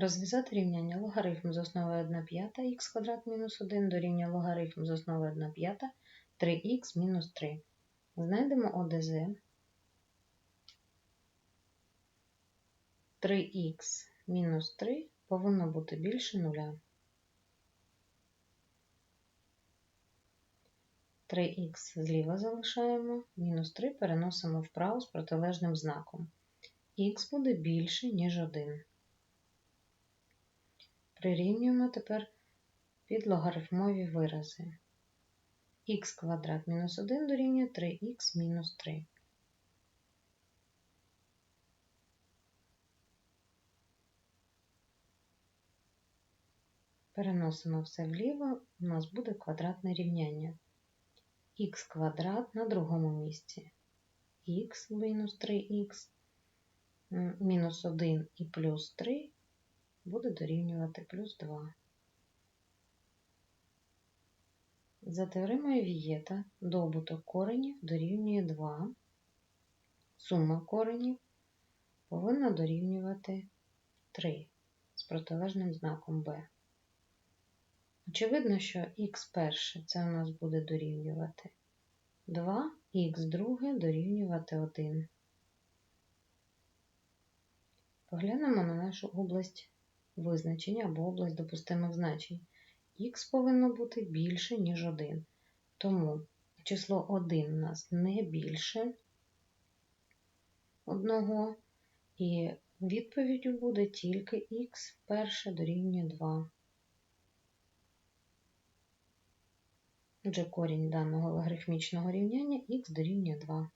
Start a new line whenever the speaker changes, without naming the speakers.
Розв'язати рівняння логарифм з основи 1 п'ята х квадрат мінус 1 дорівнює логарифм з основи 1 п'ята 3х мінус 3. Знайдемо ОДЗ. 3х мінус 3 повинно бути більше нуля. 3х зліва залишаємо, мінус 3 переносимо вправо з протилежним знаком. Х буде більше, ніж 1. Прирівнюємо тепер під логарифмові вирази. х квадрат мінус 1 дорівнює 3х мінус 3. Переносимо все вліво, у нас буде квадратне рівняння. х квадрат на другому місці. х мінус 3х мінус 1 і плюс 3 буде дорівнювати плюс 2. За теоремою Вієта добуток коренів дорівнює 2. Сума коренів повинна дорівнювати 3 з протилежним знаком b. Очевидно, що х перше це у нас буде дорівнювати 2, х друге дорівнювати 1. Поглянемо на нашу область визначення або область допустимих значень. Х повинно бути більше, ніж 1. Тому число 1 у нас не більше 1, і відповіддю буде тільки х перше дорівнює 2. Отже, корінь даного логарифмічного рівняння х дорівнює 2.